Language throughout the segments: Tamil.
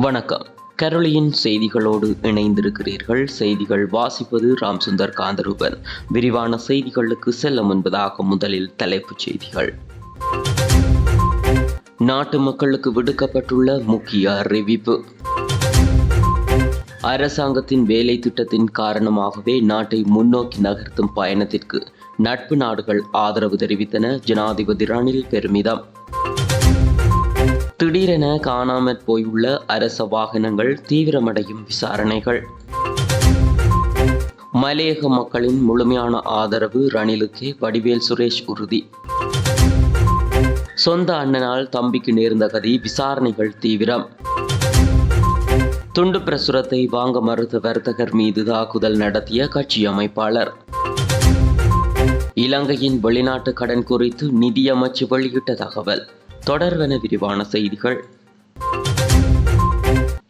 வணக்கம். கரளியின் செய்திகளோடு இணைந்திருக்கிறீர்கள். செய்திகள் வாசிப்பது ராம்சுந்தர் காந்தரூபன். விரிவான செய்திகளுக்கு செல்ல முன்பதாக முதலில் தலைப்புச் செய்திகள். நாட்டு மக்களுக்கு விடுக்கப்பட்டுள்ள முக்கிய அறிவிப்பு. அரசாங்கத்தின் வேலை திட்டத்தின் காரணமாகவே நாட்டை முன்னோக்கி நகர்த்தும் பயணத்திற்கு நட்பு நாடுகள் ஆதரவு தெரிவித்தன ஜனாதிபதி ரணில் பெருமிதம். திடீரென காணாமற் போயுள்ள அரச வாகனங்கள் தீவிரமடையும் விசாரணைகள். மலையக மக்களின் முழுமையான ஆதரவு ரணிலுக்கே வடிவேல் சுரேஷ் உறுதி. சொந்த அண்ணனால் தம்பிக்கு நேர்ந்த கதி விசாரணைகள் தீவிரம். துண்டு பிரசுரத்தை வாங்க மறுத்த வர்த்தகர் மீது தாக்குதல் நடத்திய கட்சி அமைப்பாளர். இலங்கையின் வெளிநாட்டு கடன் குறித்து நிதியமைச்சு வெளியிட்ட தகவல். தொடர்வென விரிவான செய்திகள்.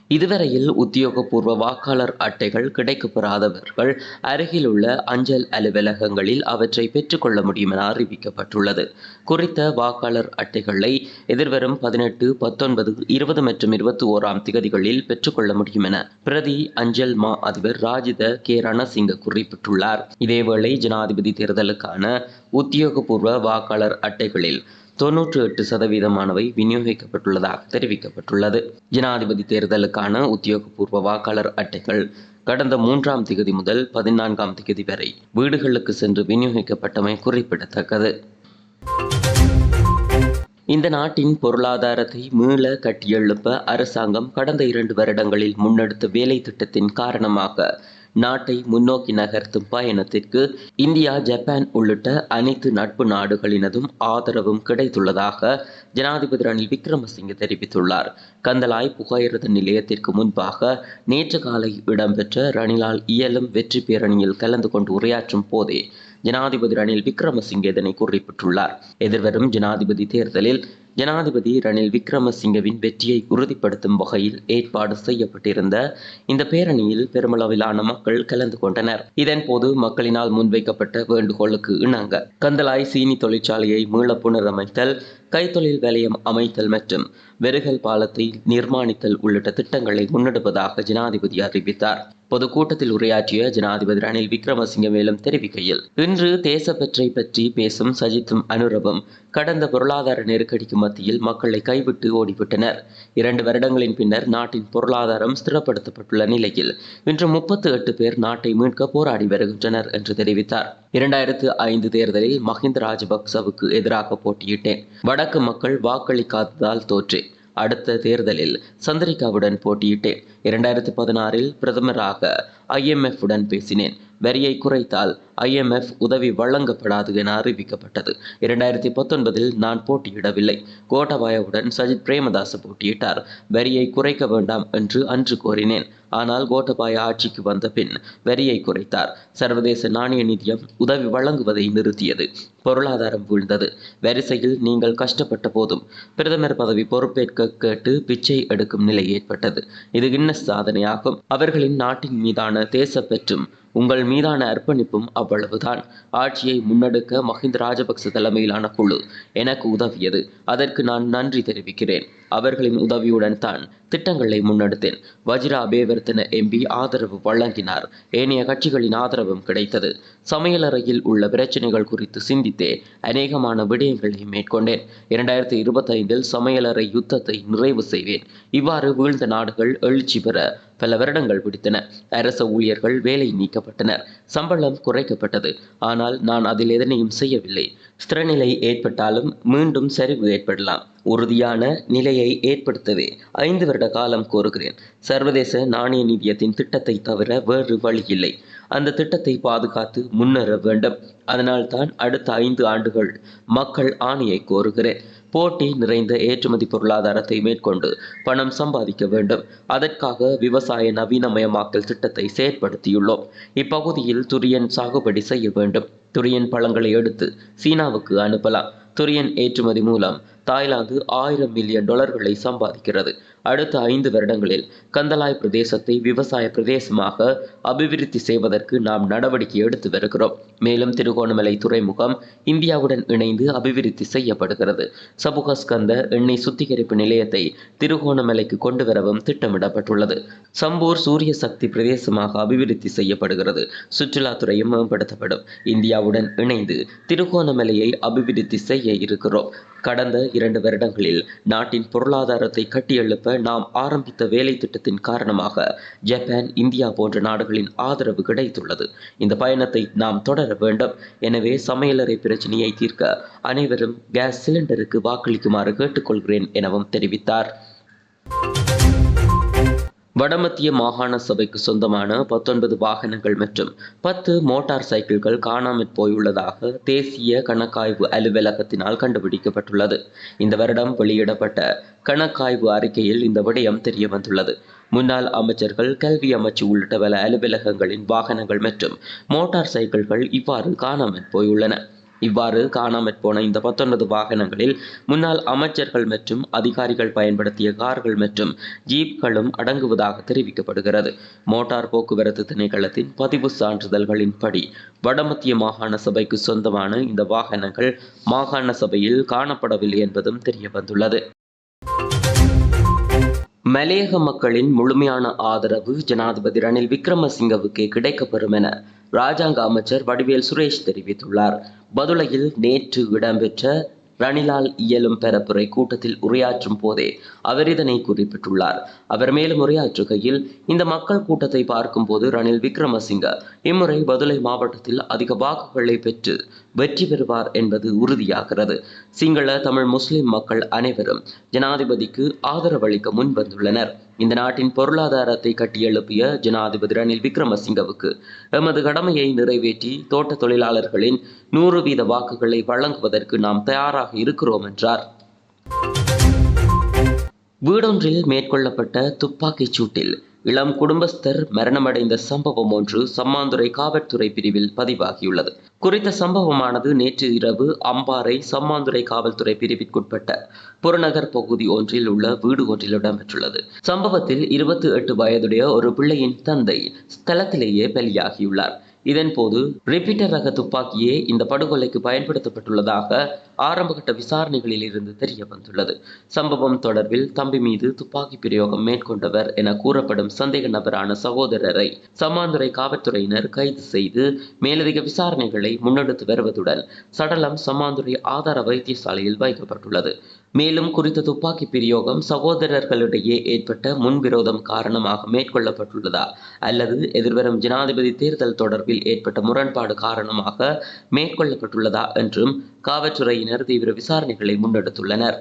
இதுவரையில் உத்தியோகபூர்வ வாக்காளர் அட்டைகள் கிடைக்கப்பெறாதவர்கள் அருகில் உள்ள அஞ்சல் அலுவலகங்களில் அவற்றை பெற்றுக்கொள்ள முடியும் என அறிவிக்கப்பட்டுள்ளது. குறித்த வாக்காளர் அட்டைகளை எதிர்வரும் பதினெட்டு பத்தொன்பது இருபது மற்றும் இருபத்தி ஓராம் திகதிகளில் பெற்றுக்கொள்ள முடியும் என பிரதி அஞ்சல் மா அதிபர் ராஜித கே ரணசிங்க குறிப்பிட்டுள்ளார். இதேவேளை ஜனாதிபதி தேர்தலுக்கான உத்தியோகபூர்வ வாக்காளர் அட்டைகளில் தொன்னூற்று எட்டு சதவீதமானவை விநியோகிக்கப்பட்டுள்ளதாக தெரிவிக்கப்பட்டுள்ளது. ஜனாதிபதி தேர்தலுக்கான உத்தியோகபூர்வ வாக்காளர் அட்டைகள் கடந்த மூன்றாம் திகதி முதல் பதினான்காம் திகதி வரை வீடுகளுக்கு சென்று விநியோகிக்கப்பட்டமை குறிப்பிடத்தக்கது. இந்த நாட்டின் பொருளாதாரத்தை மீள கட்டியெழுப்ப அரசாங்கம் கடந்த இரண்டு வருடங்களில் முன்னெடுத்த வேலை திட்டத்தின் காரணமாக நாட்டை முன்னோக்கி நகர்த்தும் பயணத்திற்கு இந்தியா ஜப்பான் உள்ளிட்ட அனைத்து நட்பு நாடுகளினதும் ஆதரவும் கிடைத்துள்ளதாக ஜனாதிபதி ரணில் விக்ரமசிங்கே தெரிவித்துள்ளார். கந்தலாய் புகையிரத நிலையத்திற்கு முன்பாக நேற்று காலை இடம்பெற்ற ரணிலால் இயலும் வெற்றி பேரணியில் கலந்து கொண்டு உரையாற்றும் போதே ஜனாதிபதி ரணில் விக்ரமசிங்கே இதனை குறிப்பிட்டுள்ளார். எதிர்வரும் ஜனாதிபதி தேர்தலில் ஜனாதிபதி ரணில் விக்ரமசிங்கவின் வெற்றியை உறுதிப்படுத்தும் வகையில் ஏற்பாடு செய்யப்பட்டிருந்த இந்த பேரணியில் பெருமளவிலான மக்கள் கலந்து கொண்டனர். இதன்போது மக்களினால் முன்வைக்கப்பட்ட வேண்டுகோளுக்கு இணங்க கந்தலாய் சீனி தொழிற்சாலையை மீள புனரமைத்தல் கைத்தொழில் வலயம் அமைத்தல் மற்றும் வெறுகல் பாலத்தை நிர்மாணித்தல் உள்ளிட்ட திட்டங்களை முன்னெடுப்பதாக ஜனாதிபதி அறிவித்தார். பொதுக்கூட்டத்தில் உரையாற்றிய ஜனாதிபதி ரணில் விக்ரமசிங்க மேலும் தெரிவிக்கையில் இன்று தேசப்பற்றை பற்றி பேசும் சஜித்தும் அனுரவும் கடந்த பொருளாதார நெருக்கடிக்கு மத்தியில் மக்களை கைவிட்டு ஓடிவிட்டனர். இரண்டு வருடங்களின் பின்னர் நாட்டின் பொருளாதாரம் ஸ்திரப்படுத்தப்பட்டுள்ள நிலையில் இன்று முப்பத்து எட்டு பேர் நாட்டை மீட்க போராடி வருகின்றனர் என்று தெரிவித்தார். இரண்டாயிரத்து ஐந்து தேர்தலில் மஹிந்த ராஜபக்சவுக்கு எதிராக போட்டியிட்டேன். வடக்கு மக்கள் வாக்களிக்காததால் தோற்றேன் அடுத்த தேர்தலில் சந்திரிகாவுடன் போட்டியிட்டேன். இரண்டாயிரத்தி பதினாறில் பிரதமராக ஐஎம்எஃப் உடன் பேசினேன். வரியை குறைத்தால் ஐஎம்எஃப் உதவி வழங்கப்படாது என அறிவிக்கப்பட்டது. இரண்டாயிரத்தி பத்தொன்பதில் நான் போட்டியிடவில்லை. கோட்டபாயவுடன் சஜித் பிரேமதாச போட்டியிட்டார். வரியை குறைக்க வேண்டாம் என்று அன்று கோரினேன். ஆனால் கோட்டபாய ஆட்சிக்கு வந்த பின் வரியை குறைத்தார். சர்வதேச நாணய நிதியம் உதவி வழங்குவதை நிறுத்தியது. பொருளாதாரம் வீழ்ந்தது. வரிசையில் நீங்கள் கஷ்டப்பட்ட போதும் பிரதமர் பதவி பொறுப்பேற்க கேட்டு பிச்சை எடுக்கும் நிலை ஏற்பட்டது. இது கின்னஸ் சாதனையாகும். அவர்களின் நாட்டின் மீதான தேசப்பற்றும் உங்கள் மீதான அர்ப்பணிப்பும் அவ் அவ்வளவுதான். ஆட்சியை முன்னெடுக்க மஹிந்த ராஜபக்ச தலைமையிலான குழு எனக்கு உதவியது. அதற்கு நான் நன்றி தெரிவிக்கிறேன். அவர்களின் உதவியுடன் தான் திட்டங்களை முன்னெடுத்தேன். வஜ்ரா அபேவர்த்தன எம்பி ஆதரவு வழங்கினார். ஏனைய கட்சிகளின் ஆதரவும் கிடைத்தது. சமையலறையில் உள்ள பிரச்சனைகள் குறித்து சிந்தித்தே அநேகமான விடயங்களை மேற்கொண்டேன். இரண்டாயிரத்தி இருபத்தைந்தில் சமையலறை யுத்தத்தை நிறைவு செய்வேன். இவ்வாறு வீழ்ந்த நாடுகள் எழுச்சி பெற பல வருடங்கள் பிடித்தன. அரச ஊழியர்கள் வேலை நீக்கப்பட்டனர். சம்பளம் குறைக்கப்பட்டது. ஆனால் நான் அதில் எதனையும் செய்யவில்லை. ஸ்திரநிலை ஏற்பட்டாலும் மீண்டும் சரிவு ஏற்படலாம். உறுதியான நிலையை ஏற்படுத்தவே ஐந்து வருட காலம் கோருகிறேன். சர்வதேச நாணய நிதியத்தின் திட்டத்தை தவிர வேறு வழி இல்லை. அந்த திட்டத்தை பாதுகாத்து முன்னேற வேண்டும். அதனால்தான் அடுத்த ஐந்து ஆண்டுகள் மக்கள் ஆணையை கோருகிறேன். போட்டி நிறைந்த ஏற்றுமதி பொருளாதாரத்தை மேற்கொண்டு பணம் சம்பாதிக்க வேண்டும். அதற்காக விவசாய நவீனமயமாக்கல் திட்டத்தை செயற்படுத்தியுள்ளோம். இப்பகுதியில் துரியன் சாகுபடி செய்ய வேண்டும். துரியன் பழங்களை எடுத்து சீனாவுக்கு அனுப்பலாம். துரியன் ஏற்றுமதி மூலம் தாய்லாந்து ஆயிரம் மில்லியன் டாலர்களை சம்பாதிக்கிறது. அடுத்த ஐந்து வருடங்களில் கந்தலாய் பிரதேசத்தை விவசாய பிரதேசமாக அபிவிருத்தி செய்வதற்கு நாம் நடவடிக்கை எடுத்து வருகிறோம். மேலும் திருகோணமலை துறைமுகம் இந்தியாவுடன் இணைந்து அபிவிருத்தி செய்யப்படுகிறது. சபுகஸ்கந்த எண்ணெய் சுத்திகரிப்பு நிலையத்தை திருகோணமலைக்கு கொண்டு வரவும் திட்டமிடப்பட்டுள்ளது. சம்பூர் சூரிய சக்தி பிரதேசமாக அபிவிருத்தி செய்யப்படுகிறது. சுற்றுலாத்துறையும் மேம்படுத்தப்படும். இந்தியாவுடன் இணைந்து திருகோணமலையை அபிவிருத்தி செய்ய இருக்கிறோம். கடந்த இரண்டு வருடங்களில் நாட்டின் பொருளாதாரத்தை கட்டியெழுப்ப நாம் ஆரம்பித்த வேலை திட்டத்தின் காரணமாக ஜப்பான் இந்தியா போன்ற நாடுகளின் ஆதரவு கிடைத்துள்ளது. இந்த பயணத்தை நாம் தொடர வேண்டும். எனவே சமையலறை பிரச்சனையை தீர்க்க அனைவரும் கேஸ் சிலிண்டருக்கு வாக்களிக்குமாறு கேட்டுக்கொள்கிறேன் எனவும் தெரிவித்தார். வடமத்திய மாகாண சபைக்கு சொந்தமான பத்தொன்பது வாகனங்கள் மற்றும் பத்து மோட்டார் சைக்கிள்கள் காணாமற் போயுள்ளதாக தேசிய கணக்காய்வு அலுவலகத்தினால் கண்டுபிடிக்கப்பட்டுள்ளது. இந்த வருடம் வெளியிடப்பட்ட கணக்காய்வு அறிக்கையில் இந்த விடயம் தெரிய வந்துள்ளது முன்னாள் அமைச்சர்கள் கல்வி அமைச்சு உள்ளிட்ட பல அலுவலகங்களின் வாகனங்கள் மற்றும் மோட்டார் சைக்கிள்கள் இவ்வாறு காணாமற் போயுள்ளன. இவ்வாறு காணாமற் போன இந்த பத்தொன்பது வாகனங்களில் முன்னாள் அமைச்சர்கள் மற்றும் அதிகாரிகள் பயன்படுத்திய கார்கள் மற்றும் ஜீப்களும் அடங்குவதாக தெரிவிக்கப்படுகிறது. மோட்டார் போக்குவரத்து திணைக்களத்தின் பதிவு சான்றிதழ்களின்படி வடமத்திய மாகாண சபைக்கு சொந்தமான இந்த வாகனங்கள் மாகாண சபையில் காணப்படவில்லை என்பதும் தெரிய வந்துள்ளது மலையக மக்களின் முழுமையான ஆதரவு ஜனாதிபதி ரணில் விக்ரமசிங்கவுக்கு கிடைக்கப்பெறும் என ராஜாங்க அமைச்சர் வடிவேல் சுரேஷ் தெரிவித்துள்ளார். பதுளையில் நேற்று இடம்பெற்ற ரணிலால் இயலும் பெறப்புரை கூட்டத்தில் உரையாற்றும் போதே அவர் இதனை குறிப்பிட்டுள்ளார். அவர் மேலும் உரையாற்றுகையில் இந்த மக்கள் கூட்டத்தை பார்க்கும்போது ரணில் விக்ரமசிங்க இம்முறை பதுளை மாவட்டத்தில் அதிக வாக்குகளை பெற்று வெற்றி பெறுவார் என்பது உறுதியாகிறது. சிங்கள தமிழ் முஸ்லிம் மக்கள் அனைவரும் ஜனாதிபதிக்கு ஆதரவளிக்க முன்வந்துள்ளனர். இந்த நாட்டின் பொருளாதாரத்தை கட்டியெழுப்பிய ஜனாதிபதி ரணில் விக்ரமசிங்கவுக்கு எமது கடமையை நிறைவேற்றி தோட்ட தொழிலாளர்களின் நூறு வீத வாக்குகளை வழங்குவதற்கு நாம் தயாராக இருக்கிறோம் என்றார். வீடொன்றில் மேற்கொள்ளப்பட்ட துப்பாக்கிச் சூட்டில் இளம் குடும்பஸ்தர் மரணமடைந்த சம்பவம் ஒன்று சம்மாந்துறை காவல்துறை பிரிவில் பதிவாகியுள்ளது. குறித்த சம்பவமானது நேற்று இரவு அம்பாறை சம்மாந்துறை காவல்துறை பிரிவிற்குட்பட்ட புறநகர் பகுதி ஒன்றில் உள்ள வீடு ஒன்றில் இடம்பெற்றுள்ளது. சம்பவத்தில் இருபத்தி எட்டு வயதுடைய ஒரு பிள்ளையின் தந்தை ஸ்தலத்திலேயே பலியாகியுள்ளார். இதன்போது ரிப்பீட்டர் ரக துப்பாக்கியே இந்த படுகொலைக்கு பயன்படுத்தப்பட்டுள்ளதாக ஆரம்பகட்ட விசாரணைகளில் இருந்து தெரிய வந்துள்ளது. சம்பவம் தொடர்பில் தம்பி மீது துப்பாக்கி பிரயோகம் மேற்கொண்டவர் என கூறப்படும் சந்தேக நபரான சகோதரரை சமாந்துறை காவல்துறையினர் கைது செய்து மேலதிக விசாரணைகளை முன்னெடுத்து வருவதுடன் சடலம் சமாந்துறை ஆதார வைத்தியசாலையில் வைக்கப்பட்டுள்ளது. மேலும் குறித்த துப்பாக்கி பிரயோகம் சகோதரர்களிடையே ஏற்பட்ட முன்விரோதம் காரணமாக மேற்கொள்ளப்பட்டுள்ளதா அல்லது எதிர்வரும் ஜனாதிபதி தேர்தல் தொடர்பில் ஏற்பட்ட முரண்பாடு காரணமாக மேற்கொள்ளப்பட்டுள்ளதா என்றும் காவல்துறையினர் தீவிர விசாரணைகளை முன்னெடுத்துள்ளனர்.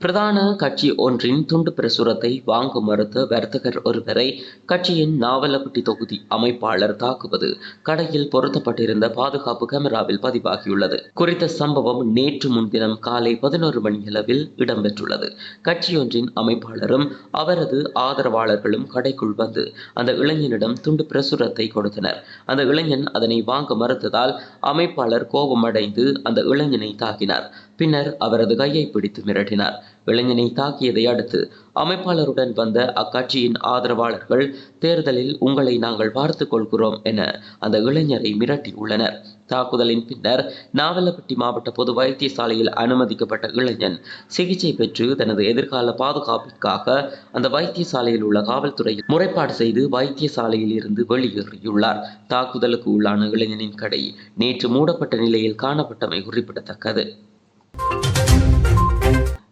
பிரதான கட்சி ஒன்றின் துண்டு பிரசுரத்தை வாங்க மறுத்த வர்த்தகர் ஒருவரை கட்சியின் நாவலப்பட்டி தொகுதி அமைப்பாளர் தாக்குவது கடையில் பொருத்தப்பட்டிருந்த பாதுகாப்பு கேமராவில் பதிவாகியுள்ளது. குறித்த சம்பவம் நேற்று முன்தினம் காலை பதினோரு மணியளவில் இடம்பெற்றுள்ளது. கட்சியொன்றின் அமைப்பாளரும் அவரது ஆதரவாளர்களும் கடைக்குள் வந்து அந்த இளைஞனிடம் துண்டு பிரசுரத்தை கொடுத்தனர். அந்த இளைஞன் அதனை வாங்க மறுத்ததால் அமைப்பாளர் கோபமடைந்து அந்த இளைஞனை தாக்கினார். பின்னர் அவரது கையை பிடித்து மிரட்டினார். இளைஞனை தாக்கியதை அடுத்து அமைப்பாளருடன் வந்த அக்கட்சியின் ஆதரவாளர்கள் தேர்தலில் உங்களை நாங்கள் பார்த்துக் கொள்கிறோம் என அந்த இளைஞரை மிரட்டியுள்ளனர். தாக்குதலின் பின்னர் நாவலப்பட்டி மாவட்ட பொது வைத்தியசாலையில் அனுமதிக்கப்பட்ட இளைஞன் சிகிச்சை பெற்று தனது எதிர்கால பாதுகாப்பிற்காக அந்த வைத்தியசாலையில் உள்ள காவல்துறையில் முறைப்பாடு செய்து வைத்தியசாலையில் இருந்து வெளியேறியுள்ளார். தாக்குதலுக்கு உள்ளான இளைஞனின் கடை நேற்று மூடப்பட்ட நிலையில் காணப்பட்டமை குறிப்பிடத்தக்கது.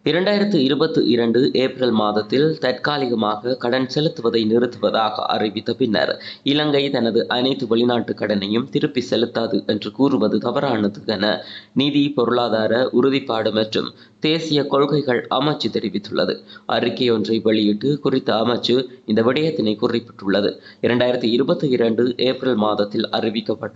இரண்டாயிரத்து இருபத்தி இரண்டு ஏப்ரல் மாதத்தில் தற்காலிகமாக கடன் செலுத்துவதை நிறுத்துவதாக அறிவித்த பின்னர் இலங்கை தனது அனைத்து வெளிநாட்டு கடனையும் திருப்பி செலுத்தாது என்று கூறுவது தவறானது என நிதி பொருளாதார உறுதிப்பாடு மற்றும் தேசிய கொள்கைகள் அமைச்சு தெரிவித்துள்ளது. அறிக்கை ஒன்றை வெளியிட்டு குறித்த அமைச்சு இந்த விடயத்தினை குறிப்பிட்டுள்ளது. இரண்டாயிரத்தி இருபத்தி இரண்டு ஏப்ரல் மாதத்தில் அறிவிக்கப்பட்ட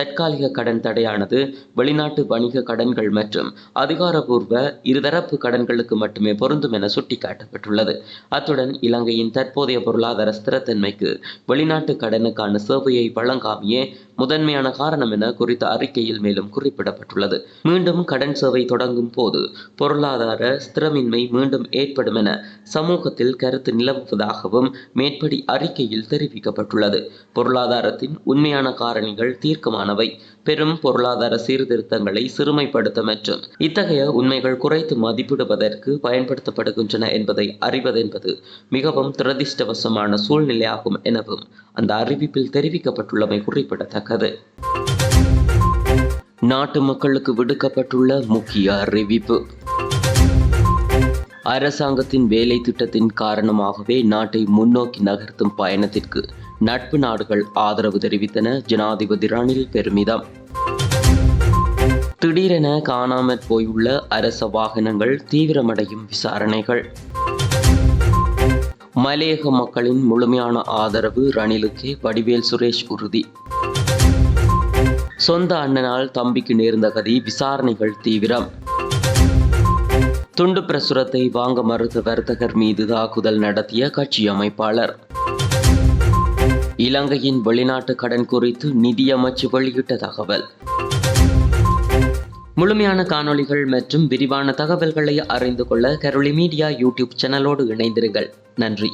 தற்காலிக கடன் தடையானது வெளிநாட்டு வணிக கடன்கள் மற்றும் அதிகாரப்பூர்வ இருதரப்பு கடன் கடன்களுக்கு மட்டுமே பொருந்தும் என சுட்டிக்காட்டப்பட்டுள்ளது. அத்துடன் இலங்கையின் தற்போதைய பொருளாதார ஸ்திரத்தன்மைக்கு வெளிநாட்டு கடனுக்கான சேவையை வழங்காமையே முதன்மையான காரணம் என குறித்த அறிக்கையில் மேலும் குறிப்பிடப்பட்டுள்ளது. மீண்டும் கடன் சேவை தொடங்கும் போது பொருளாதார ஸ்திரமின்மை மீண்டும் ஏற்படும் என சமூகத்தில் கருத்து நிலவுவதாகவும் மேற்படி அறிக்கையில் தெரிவிக்கப்பட்டுள்ளது. பொருளாதாரத்தின் உண்மையான காரணிகள் தீர்க்கமானவை. பெரும் பொருளாதார சீர்திருத்தங்களை சிறுமைப்படுத்த மற்றும் இத்தகைய உண்மைகள் குறைத்து மதிப்பிடுவதற்கு பயன்படுத்தப்படுகின்றன என்பதை அறிவதென்பது மிகவும் துரதிர்ஷ்டவசமான சூழ்நிலையாகும் எனவும் அந்த அறிவிப்பில் தெரிவிக்கப்பட்டுள்ளமை குறிப்பிடத்தக்கது. நாட்டு மக்களுக்கு விடுக்கப்பட்டுள்ள முக்கிய அறிவிப்பு. அரசாங்கத்தின் வேலை திட்டத்தின் காரணமாகவே நாட்டை முன்னோக்கி நகர்த்தும் பயணத்திற்கு நட்பு நாடுகள் ஆதரவு தெரிவித்தன ஜனாதிபதி ரணில் பெருமிதம். திடீரென காணாமற் போயுள்ள அரச வாகனங்கள் தீவிரமடையும் விசாரணைகள். மலையக மக்களின் முழுமையான ஆதரவு ரணிலுக்கே வடிவேல் சுரேஷ் உறுதி. சொந்த அண்ணனால் தம்பிக்கு நேர்ந்த கதி விசாரணைகள் தீவிரம். துண்டு பிரசுரத்தை வாங்க மறுத்த வர்த்தகர் மீது தாக்குதல் நடத்திய கட்சி அமைப்பாளர். இலங்கையின் வெளிநாட்டு கடன் குறித்து நிதியமைச்சு வெளியிட்ட தகவல் முழுமையான காணொளிகள் மற்றும் விரிவான தகவல்களை அறிந்து கொள்ள கரோலி மீடியா யூடியூப் சேனலோடு இணைந்திருங்கள். நன்றி.